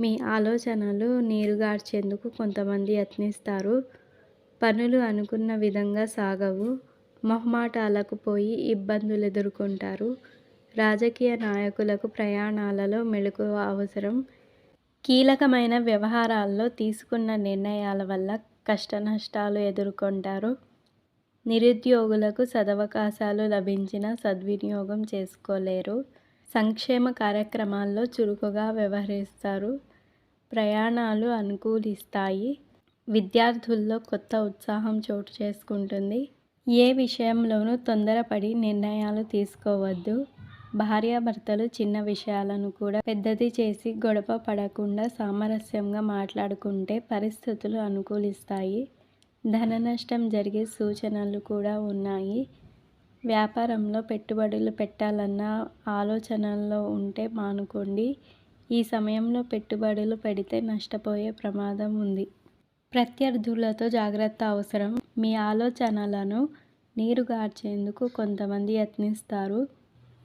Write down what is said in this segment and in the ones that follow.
మీ ఆలోచనలు నీరుగార్చేందుకు కొంతమంది యత్నిస్తారు. పనులు అనుకున్న విధంగా సాగవు. మొహమాటాలకు పోయి ఇబ్బందులు ఎదుర్కొంటారు రాజకీయ నాయకులకు ప్రయాణాలలో మెలకువ అవసరం. కీలకమైన వ్యవహారాల్లో తీసుకున్న నిర్ణయాల వల్ల కష్టనష్టాలు ఎదుర్కొంటారు. నిరుద్యోగులకు సదవకాశాలు లభించిన సద్వినియోగం చేసుకోలేరు. సంక్షేమ కార్యక్రమాల్లో చురుకుగా వ్యవహరిస్తారు. ప్రయాణాలు అనుకూలిస్తాయి. విద్యార్థుల్లో కొత్త ఉత్సాహం చోటు చేసుకుంటుంది. ఏ విషయంలోనూ తొందరపడి నిర్ణయాలు తీసుకోవద్దు. భార్యాభర్తలు చిన్న విషయాలను కూడా పెద్దది చేసి గొడవ పడకుండా సామరస్యంగా మాట్లాడుకుంటే పరిస్థితులు అనుకూలిస్తాయి. ధన నష్టం జరిగే సూచనలు కూడా ఉన్నాయి. వ్యాపారంలో పెట్టుబడులు పెట్టాలన్న ఆలోచనల్లో ఉంటే మానుకోండి. ఈ సమయంలో పెట్టుబడులు పెడితే నష్టపోయే ప్రమాదం ఉంది. ప్రత్యర్థులతో జాగ్రత్త అవసరం. మీ ఆలోచనలను నీరుగార్చేందుకు కొంతమంది యత్నిస్తారు.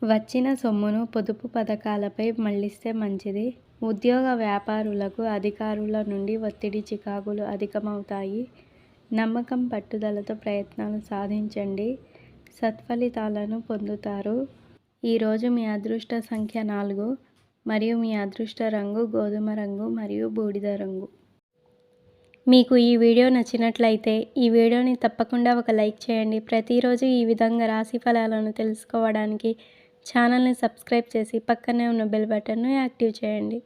వచ్చిన సొమ్మును పొదుపు పథకాలపై మళ్ళిస్తే మంచిది. ఉద్యోగ వ్యాపారులకు అధికారుల నుండి ఒత్తిడి చికాకులు అధికమవుతాయి. నమ్మకం పట్టుదలతో ప్రయత్నాలు సాధించండి. సత్ఫలితాలను పొందుతారు. ఈరోజు మీ అదృష్ట సంఖ్య నాలుగు. మరియు మీ అదృష్ట రంగు గోధుమ రంగు మరియు బూడిద రంగు. మీకు ఈ వీడియో నచ్చినట్లయితే ఈ వీడియోని తప్పకుండా ఒక లైక్ చేయండి. ప్రతిరోజు ఈ విధంగా రాశి ఫలాలను తెలుసుకోవడానికి ఛానల్ని సబ్స్క్రైబ్ చేసి పక్కనే ఉన్న బెల్ బటన్ను యాక్టివ్ చేయండి.